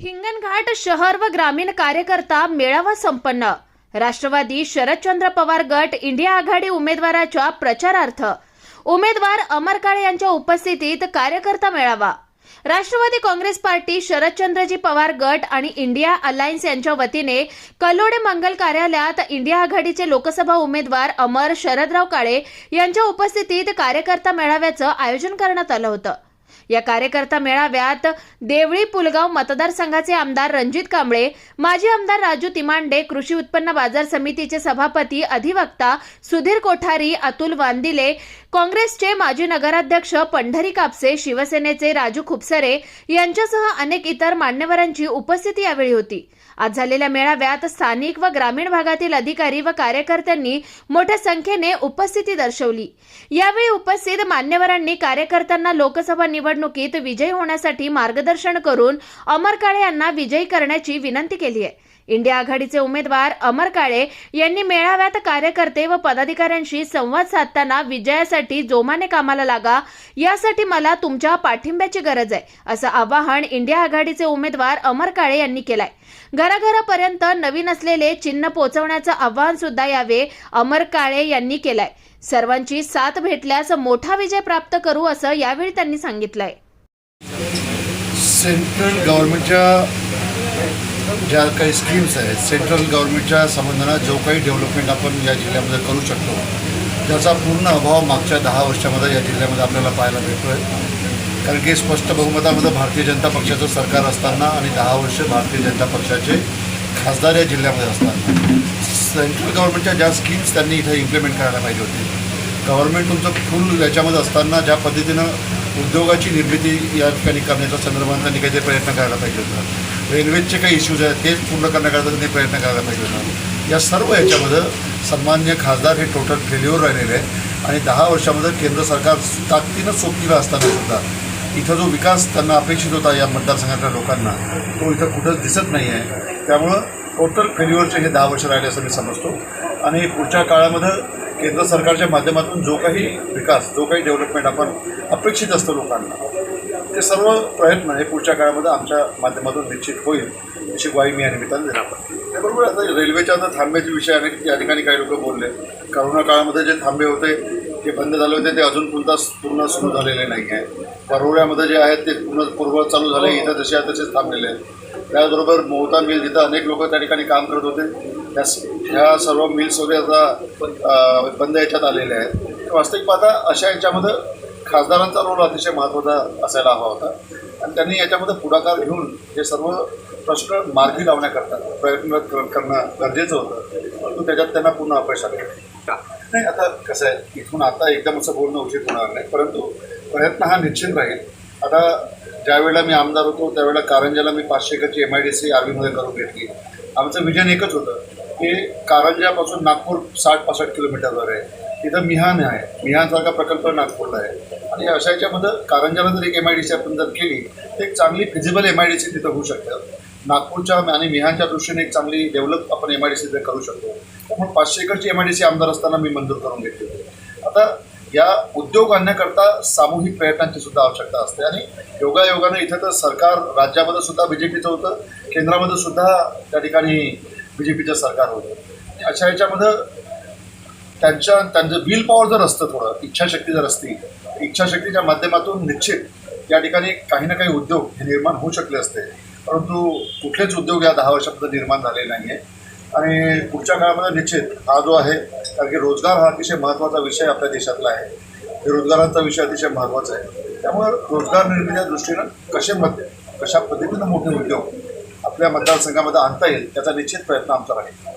हिंगणघाट शहर व ग्रामीण कार्यकर्ता मेळावा संपन्न. राष्ट्रवादी शरदचंद्र पवार गट इंडिया आघाडी उमेदवाराच्या प्रचारार्थ. उमेदवार अमर काळे यांच्या उपस्थितीत कार्यकर्ता मेळावा. राष्ट्रवादी काँग्रेस पार्टी शरदचंद्रजी पवार गट आणि इंडिया अलायन्स यांच्या वतीने कलोडे मंगल कार्यालयात इंडिया आघाडीचे लोकसभा उमेदवार अमर शरदराव काळे यांच्या उपस्थितीत कार्यकर्ता मेळाव्याचं आयोजन करण्यात आलं होतं. या कार्यकर्ता मेळाव्यात देवळी पुलगाव मतदारसंघाचे आमदार रणजित कांबळे माजी आमदार राजू तिमांडे कृषी उत्पन्न बाजार समितीचे सभापती अधिवक्ता सुधीर कोठारी अतुल वांदिले काँग्रेसचे माजी नगराध्यक्ष पंढरी कापसे शिवसेनेचे राजू खुपसरे यांच्यासह अनेक इतर मान्यवरांची उपस्थिती यावेळी होती. आज झालेल्या मेळाव्यात स्थानिक व ग्रामीण भागातील अधिकारी व कार्यकर्त्यांनी मोठ्या संख्येने उपस्थिती दर्शवली. यावेळी उपस्थित मान्यवरांनी कार्यकर्त्यांना लोकसभा निवडणुकीत विजयी होण्यासाठी मार्गदर्शन करून अमर काळे यांना विजयी करण्याची विनंती केली आहे. इंडिया आघाडीचे उमेदवार अमर काळे यांनी मेळाव्यात कार्यकर्ते व पदाधिकाऱ्यांशी संवाद साधताना विजयासाठी जोमाने कामाला लागा यासाठी मला तुमच्या पाठिंब्याची गरज आहे असं आवाहन इंडिया आघाडीचे उमेदवार अमर काळे यांनी केलंय. घराघरापर्यंत नवीन असलेले चिन्ह पोहोचवण्याचं आवाहन सुद्धा यावे अमर काळे यांनी केलंय. सर्वांची साथ भेटल्यास मोठा विजय प्राप्त करू असं यावेळी त्यांनी सांगितलंय. सेंट्रल गव्हर्नमेंटच्या ज्या काही स्कीम्स आहेत सेंट्रल गव्हर्नमेंटच्या संबंधानं जो काही डेव्हलपमेंट आपण या जिल्ह्यामध्ये करू शकतो त्याचा पूर्ण अभाव मागच्या दहा वर्षामध्ये या जिल्ह्यामध्ये आपल्याला पाहायला मिळतो आहे कारण की स्पष्ट बहुमतामध्ये भारतीय जनता पक्षाचं सरकार असताना आणि दहा वर्ष भारतीय जनता पक्षाचे खासदार या जिल्ह्यामध्ये असताना सेंट्रल गव्हर्नमेंटच्या ज्या स्कीम्स त्यांनी इथे इम्प्लिमेंट करायला पाहिजे होती. गव्हर्नमेंट तुमचं फुल याच्यामध्ये असताना ज्या पद्धतीनं उद्योगाची निर्मिती या ठिकाणी करण्याच्या संदर्भात त्यांनी काहीतरी प्रयत्न करायला पाहिजे होता. रेल्वेचे काही इश्यूज आहेत तेच पूर्ण करण्याकरता त्यांनी प्रयत्न करायला पाहिजे होता. या सर्व याच्यामध्ये सन्मान्य खासदार हे टोटल फेल्युअर राहिलेले आहे आणि दहा वर्षामध्ये केंद्र सरकार ताकदीनं सोबतीला असताना सुद्धा इथं जो विकास त्यांना अपेक्षित होता या मतदारसंघातल्या लोकांना तो इथं कुठंच दिसत नाही आहे त्यामुळं टोटल फेल्युअरचे हे दहा वर्ष राहिले असं मी समजतो. आणि पुढच्या काळामध्ये केंद्र सरकारच्या माध्यमातून जो काही विकास जो काही डेव्हलपमेंट आपण अपेक्षित असतं लोकांना ते सर्व प्रयत्न हे पुढच्या काळामध्ये आमच्या माध्यमातून निश्चित होईल अशी ग्वाही मी या निमित्ताने देणार त्याबरोबर आता रेल्वेच्या आता थांब्याचे विषय अनेक या ठिकाणी काही लोक बोलले. करोना काळामध्ये जे थांबे होते ते बंद झाले होते ते अजून पुन्हा पूर्ण सुरू झालेले नाही आहे परवड्यामध्ये जे आहेत ते पूर्ण पूर्व चालू झाले इथं जसे आहेत तसेच थांबलेले आहेत. त्याचबरोबर मोहता मिल जिथं अनेक लोक त्या ठिकाणी काम करत होते त्या ह्या सर्व मिल्स वगैरे आता बंद याच्यात आलेले आहेत. वास्तविक पाहता अशा याच्यामध्ये खासदारांचा रोल अतिशय महत्त्वाचा असायला हवा होता. आणि त्यांनी याच्यामध्ये पुढाकार घेऊन हे सर्व प्रश्न मार्गी लावण्याकरता प्रयत्न कर- करणं गरजेचं होतं. परंतु त्याच्यात त्यांना पूर्ण अपयश आले. नाही आता कसं आहे इथून आता एकदम असं बोलणं उचित होणार नाही. परंतु प्रयत्न हा निश्चित राहील. आता ज्यावेळेला मी आमदार होतो त्यावेळेला कारंजाला मी पाचशे एकरची एम आय डी सी आर्मीमध्ये करून घेतली. आमचं विजन एकच होतं की कारंजापासून नागपूर साठ पासष्ट किलोमीटरवर आहे. तिथं मिहान आहे. मिहानसारखा प्रकल्प नागपूरला आहे. आणि अशा याच्यामध्ये कारंजाला जर एक एम आय डी सी आपण जर केली तर एक चांगली feasible M I D C तिथं होऊ शकतं. नागपूरच्या आणि मिहानच्या दृष्टीने एक चांगली डेव्हलप आपण एम आय डी सी करू शकतो. त्यामुळे पाचशे एकरची एम आय डी सी आमदार असताना मी मंजूर करून घेतली होती. आता या उद्योग आणण्याकरता सामूहिक प्रयत्नांची सुद्धा आवश्यकता असते. आणि योगायोगानं इथं तर सरकार राज्यामध्ये सुद्धा बी जे पीचं होतं. केंद्रामध्ये सुद्धा त्या ठिकाणी बी जे पीचं सरकार होतं. आणि अशा याच्यामध्ये त्यांच्या त्यांचं विल पॉवर जर असतं थोडं इच्छाशक्ती जर असती इच्छाशक्तीच्या माध्यमातून निश्चित या ठिकाणी काही ना काही उद्योग हे निर्माण होऊ शकले असते. परंतु कुठलेच उद्योग या दहा वर्षामध्ये निर्माण झाले नाही आहे आणि पुढच्या काळामध्ये निश्चित हा जो आहे कारण की रोजगार हा अतिशय महत्त्वाचा विषय आपल्या देशातला आहे. बेरोजगारांचा विषय अतिशय महत्त्वाचा आहे. त्यामुळे रोजगार निर्मितीच्या दृष्टीनं कसे मत कशा पद्धतीनं मोठे उद्योग आपल्या मतदारसंघामध्ये आणता येईल त्याचा निश्चित प्रयत्न आमचा राहील.